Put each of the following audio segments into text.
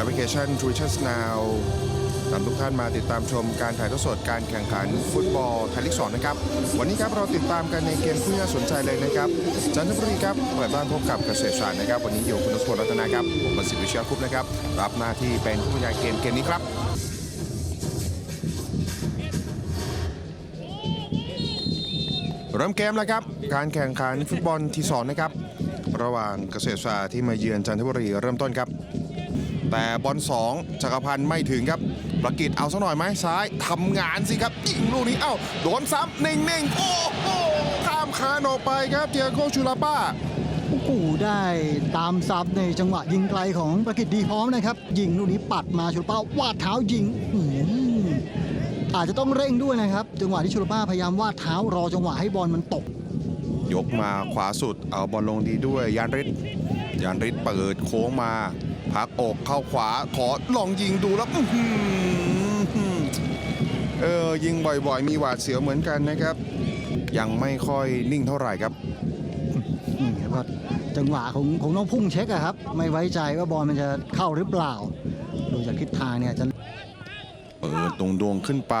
แอปพลิเคชัน t w i t c h e r Now นำทุกท่านมาติดตามชมการถ่ายทอดสดการแข่งขันฟุตบอลไทยลีก2นะครับ วันนี้ครับเราติดตามกันในเกมที่น่าสนใจเลยนะครับ จันทบุรีครับเปิดบ้านพบกับเกษตรศาสตร์นะครับ วันนี้อยู่คุณนสพลรัตนาครับผมประสิทธิ์วิเชียรคุปนะครับ รับหน้าที่เป็นผู้บรรยายเกมเกมนี้ครับเริ่มเกมแล้วครับ การแข่งขันฟุตบอลทีสองนะครับ ระหว่างเกษตรศาสตร์ที่มาเยือนจันทบุรีเริ่มต้นครับ แต่บอลสองจักรพันธ์ไม่ถึงครับประกิตเอาสักหน่อยไหมซ้ายทำงานสิครับยิงลูกนี้เอ้าโดนซ้ำเน่งๆโอ้โหข้ามคานออกไปครับเตียโกชูลาป้าโอ้โหได้ตามซับในจังหวะยิงไกลของประกิตดีพร้อมนะครับ ยิงลูกนี้ปัดมาชุลป้าวาดเท้ายิงอื้อหืออาจจะต้องเร่งด้วยนะครับ จังหวะที่ชุลป้าพยายามวาดเท้ารอจังหวะให้บอลมันตก ยกมาขวาสุดเอาบอลลงดีด้วยยานฤทธิ์ยานฤทธิ์เปิดโค้งมา พักอกเข้าขวาขอลองยิงดูแล้วอื้อหือเออยิงบ่อยๆ มีหวาดเสียวเหมือนกันนะครับ ยังไม่ค่อยนิ่งเท่าไหร่ครับนี่ครับก็จังหวะของของน้องพุ่งเช็คอะครับ ไม่ไว้ใจว่าบอลมันจะเข้าหรือเปล่า ดูจากทิศทางเนี่ยจะเปิดตรงดวงขึ้นไป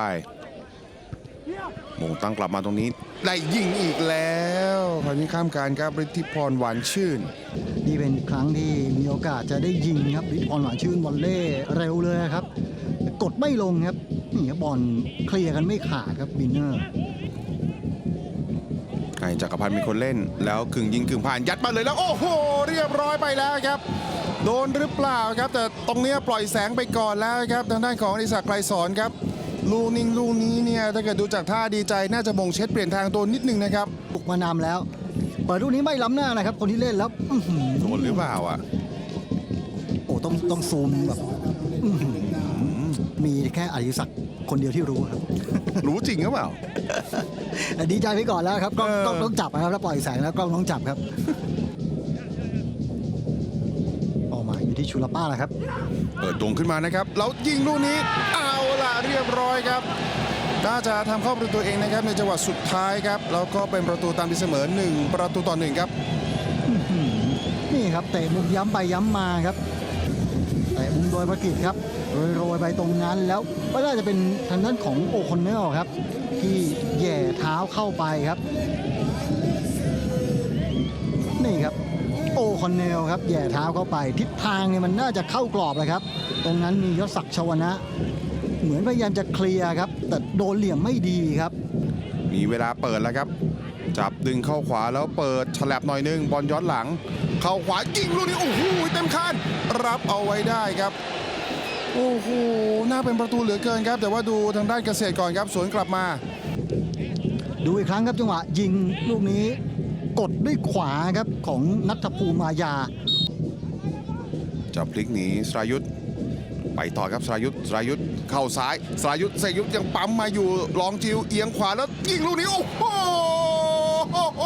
มงตั้งกลับมาตรงนี้ ได้ยิงอีกแล้วคราวนี้ข้ามการครับฤทธิพรหวานชื่น นี่เป็นครั้งที่มีโอกาสจะได้ยิงครับลิทพรหวานชื่นบอลเล่เร็วเลยครับ กดไม่ลงครับนี่ครับบอลเคลียร์กันไม่ขาดครับบินเนอร์ไก่จักรพันธ์เป็นคนเล่น แล้วกึ่งยิงกึ่งผ่านยัดมาเลยแล้ว โอ้โห เรียบร้อยไปแล้วครับ โดนหรือเปล่าครับ แต่ตรงเนี้ยปล่อยแสงไปก่อนแล้วครับ ทางด้านของอดิศักดิ์ไกรสอนครับ ลูกนิ่งลูกนี้เนี่ยถ้าเกิดดูจากท่าดีใจน่าจะบ่งเช็ดเปลี่ยนทางตัวนิดนึงนะครับบุกมานำแล้ว เปิดลูกนี้ไม่ล้ำหน้านะครับ คนที่เล่นแล้วอื้อหือโดนหรือเปล่าอะโอ้ต้องต้องซูมแบบอื้อหือมีแค่อริศักดิ์คนเดียวที่รู้ครับ รู้จริงหรือเปล่า แต่ดีใจไปก่อนแล้วครับกล้องเออ กล้องต้องจับนะครับแล้วปล่อยแสงแล้วกล้องต้องจับครับ ออกมาอยู่ที่ชูลาป้าแล้วครับ เปิดตรงขึ้นมานะครับ แล้วยิงลูกนี้ เอาล่ะเรียบร้อยครับ น่าจะทำเข้าประตูเองนะครับในจังหวะสุดท้ายครับแล้วก็เป็นประตูตามที่เสมอ 1 ประตูต่อหนึ่งครับนี่ครับเตะมุมย้ำไปย้ำมาครับเตะมุมโดยประกิตครับโรยไปตรงนั้นแล้วก็น่าจะเป็นทางด้านของโอคอนเนลครับ ที่แย่เท้าเข้าไปครับ นี่ครับโอคอนเนลครับแย่เท้าเข้าไป ทิศทางเนี่ยมันน่าจะเข้ากรอบเลยครับ ตรงนั้นมียศศักดิ์ชวนะ เหมือนพยายามจะเคลียร์ครับ แต่โดนเหลี่ยมไม่ดีครับ มีเวลาเปิดแล้วครับ จับดึงเข้าขวาแล้วเปิดฉลับหน่อยนึงบอลย้อนหลัง เข้าขวายิงลูกนี้โอ้โหเต็มคานรับเอาไว้ได้ครับโอ้โหน่าเป็นประตูเหลือเกินครับ แต่ว่าดูทางด้านเกษตรก่อนครับ สวนกลับมา ดูอีกครั้งครับจังหวะยิงลูกนี้กดด้วยขวาครับของนัทภูมิมายาจะพลิกหนีสรายุทธ ไปต่อครับสรายุทธสรายุทธเข้าซ้ายสรายุทธเสยุทธยังปั๊มมาอยู่ลองจิวเอียงขวาแล้วยิงลูกนี้โอ้โห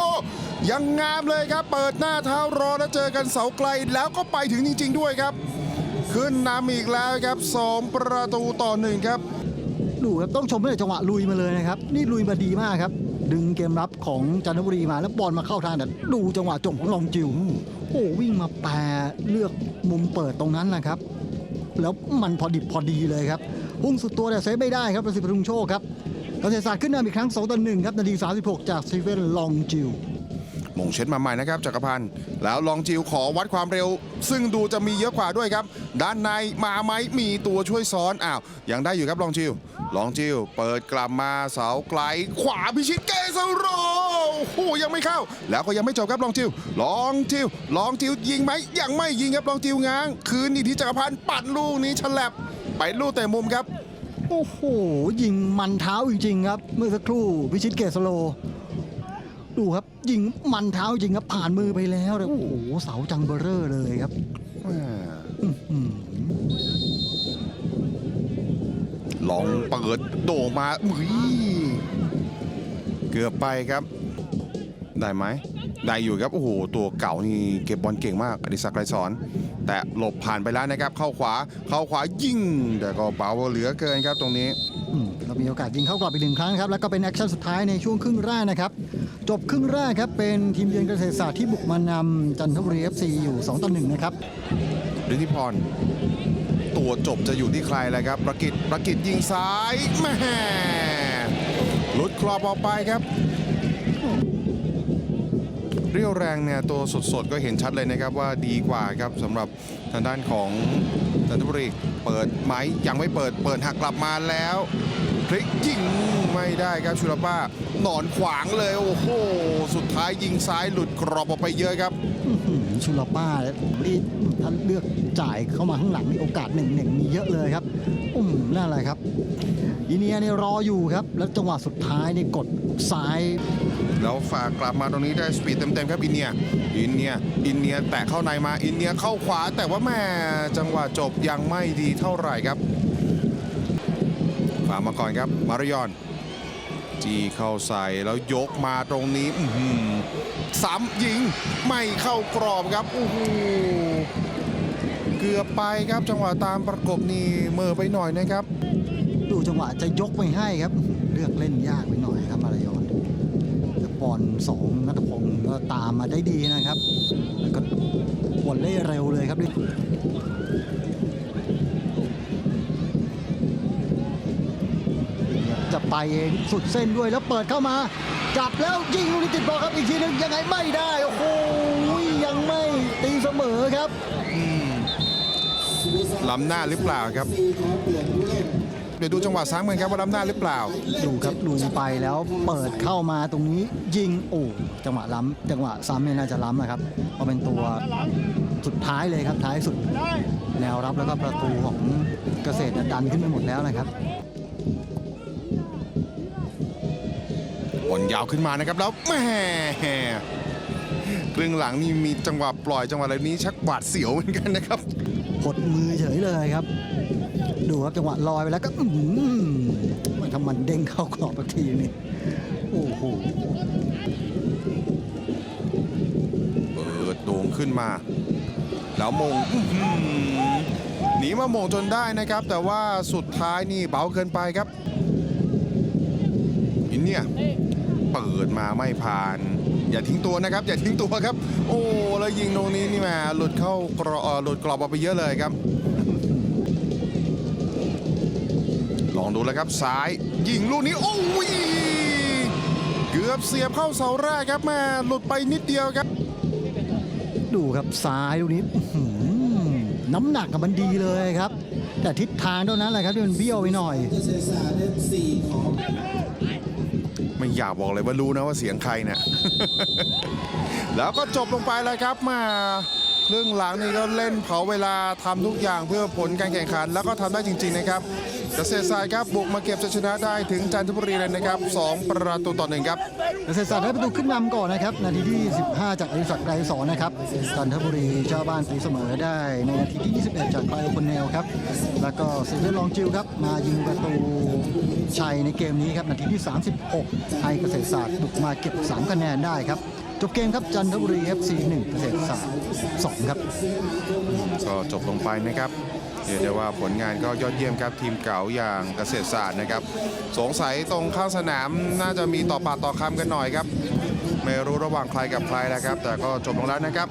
ยังงามเลยครับ เปิดหน้าเท้ารอแล้วเจอกันเสาไกลแล้วก็ไปถึงจริง ๆ ด้วยครับ ขึ้นนำอีกแล้วครับสองประตูต่อหนึ่งครับ ดูครับต้องชมเลยจังหวะลุยมาเลยนะครับ นี่ลุยมาดีมากครับ ดึงเกมรับของจันทบุรีมาแล้วบอลมาเข้าทางแต่ดูจังหวะจบของลองจิวโอ้วิ่งมาแปรเลือกมุมเปิดตรงนั้นนะครับ แล้วมันพอดิบพอดีเลยครับพุ่งสุดตัวแต่เซฟไม่ได้ครับประสิทธิ์พรุงโชคครับเกษตรศาสตร์ขึ้นนำอีกครั้ง2ต่อ1ครับนาที36 จากซีเฟนลองจิว มงเช็ดมาใหม่นะครับจักรพันธ์แล้วลองจิวขอวัดความเร็ว ซึ่งดูจะมีเยอะกว่าด้วยครับ ด้านในมาไหมมีตัวช่วยซ้อนอ้าวยังได้อยู่ครับลองจิวลองจิวเปิดกลับมาเสาไกล ขวาพิชิตเกสโรโอ้โหยังไม่เข้า แล้วก็ยังไม่จบครับลองจิวลองจิวลองจิวยิงไหมยังไม่ยิงครับลองจิวง้าง คืนอีกที่จักรพันธ์ปัดลูกนี้ฉลับไปลูกแต่มุมครับโอ้โหยิงมันเท้าจริงๆครับ เมื่อสักครู่พิชิตเกสโล ดูครับ ยิงมันเท้าจริงครับผ่านมือไปแล้วเลยโอ้โหเสาจังเบอร์เรอร์เลยครับอืมลองเปิดโด่งมาอุ้ยเกือบไปครับ ได้ไหม ได้อยู่ครับ โอ้โห ตัวเก่านี่เก็บบอลเก่งมากอดิศักดิ์ไกรสอน แต่หลบผ่านไปแล้วนะครับ เข้าขวา เข้าขวายิง แต่ก็เบาเหลือเกินครับตรงนี้อืมเรามีโอกาสยิงเข้ากรอบอีกหนึ่งครั้งครับ แล้วก็เป็นแอคชั่นสุดท้ายในช่วงครึ่งแรกนะครับ จบครึ่งแรกครับ เป็นทีมเยือนเกษตรศาสตร์ที่บุกมานำจันทบุรี FC อยู่ 2 ต่อ 1 นะครับฤทธิพร ตัวจบจะอยู่ที่ใครแล้วครับประกิตประกิตยิงซ้ายแม่ลุดกรอบออกไปครับ เรียวแรงเนี่ยตัวสดๆ ก็เห็นชัดเลยนะครับว่าดีกว่าครับสำหรับทางด้านของจันทบุรี เปิดไหมยังไม่เปิดเปิดหักกลับมาแล้ว พลิกยิงไม่ได้ครับชุลป้าหนอนขวางเลยโอ้โหสุดท้ายยิงซ้ายหลุดกรอบออกไปเยอะครับอื้อหือชุลป้านี่ท่านเลือกจ่ายเข้ามาข้างหลังมีโอกาสหนึ่งหนึ่งมีเยอะเลยครับอืมนั่นแหละครับอีเนียเนี่ยรออยู่ครับ แล้วจังหวะสุดท้ายนี่กดซ้าย แล้วฝากกลับมาตรงนี้ได้สปีดเต็มๆครับอินเนียอินเนียอินเนียแตะเข้าในมาอินเนียเข้าขวาแต่ว่าแม่จังหวะจบยังไม่ดีเท่าไหร่ครับ ฝามาก่อนครับมารยอนจีเข้าใส่แล้วยกมาตรงนี้อื้อหือซ้ำยิงไม่เข้ากรอบครับโอ้โหเกือบไปครับจังหวะตามประกบนี่เมื่อไปหน่อยนะครับ ดูจังหวะจะยกไปให้ครับ เลือกเล่นยากไปหน่อยครับมารยอนแต่บอลสองนัทพงศ์ก็ตามมาได้ดีนะครับ แล้วก็บอลเล่เร็วเลยครับ ไปเองสุดเส้นด้วยแล้วเปิดเข้ามา จับแล้วยิงลูกนี้ติดบอลครับอีกทีหนึงยังไงไม่ได้โอ้โหยังไม่ตีเสมอครับล้ำหน้าหรือเปล่าครับเดี๋ยวดูจังหวะซ้ำกันครับว่าล้ำหน้าหรือเปล่า ดูครับลุยไปแล้วเปิดเข้ามาตรงนี้ยิงโอ้จังหวะล้ำจังหวะซ้ำเนี่ยน่าจะล้ำนะครับเพราะเป็นตัวสุดท้ายเลยครับท้ายสุด แนวรับแล้วก็ประตูของเกษตรเนี่ยดันขึ้นไปหมดแล้วนะครับ บอลยาวขึ้นมานะครับแล้วแหม่ครึ่งหลังนี่มีจังหวะปล่อยจังหวะอะไรนี้ชักหวาดเสียวเหมือนกันนะครับหดมือเฉยเลยครับ ดูครับจังหวะลอยไปแล้วก็อื้อหือมันทำมันเด้งเข้ากรอบอีกทีนี่โอ้โหเปิดโด่งขึ้นมา แล้วมงอื้อหือหนีมาโมงจนได้นะครับ แต่ว่าสุดท้ายนี่เบาเกินไปครับอินเนี่ย เปิดมาไม่ผ่าน อย่าทิ้งตัวนะครับ อย่าทิ้งตัวครับ โอ้แล้วยิงตรงนี้นี่แหมหลุดเข้ากรอหลุดกรอบออกไปเยอะเลยครับ ลองดูแล้วครับซ้ายยิงลูกนี้ โอ้ยเกือบเสียบเข้าเสาแรกครับแม่หลุดไปนิดเดียวครับ ดูครับซ้ายลูกนี้อื้อหือน้ำหนักกับมันดีเลยครับ แต่ทิศทางเท่านั้นแหละครับที่มันเบี้ยวไปหน่อย ไม่อยากบอกเลยว่ารู้นะว่าเสียงใครเนี่ย แล้วก็จบลงไปแล้วครับมาครึ่งหลังนี่ก็เล่นเผาเวลาทำทุกอย่างเพื่อผลการแข่งขัน แล้วก็ทำได้จริง ๆ นะครับ เกษตรศาสตร์ครับบุกมาเก็บชัยชนะได้ถึงจันทบุรีเลยนะครับ 2 ประตูต่อหนึ่งครับ เกษตรศาสตร์ได้ประตูขึ้นนำก่อนนะครับ นาทีที่ 15 จากอริศักดิ์ไกรสอนนะครับจันทบุรีเจ้าบ้านตีเสมอได้ ในนาทีที่ 21 จากไบโอคนเนลครับ แล้วก็เซเดอร์ลองจิวครับมายิงประตูชัยในเกมนี้ครับนาทีที่ 36 ให้เกษตรศาสตร์บุกมาเก็บ 3 คะแนนได้ครับจบเกมครับจันทบุรี FC 1เกษตรศาสตร์2ครับก็จบลงไปนะครับ เรียกได้ว่าผลงานก็ยอดเยี่ยมครับทีมเก่าอย่างเกษตรศาสตร์นะครับ สงสัยตรงข้างสนามน่าจะมีต่อปากต่อคำกันหน่อยครับ ไม่รู้ระหว่างใครกับใครนะครับ แต่ก็จบลงแล้วนะครับ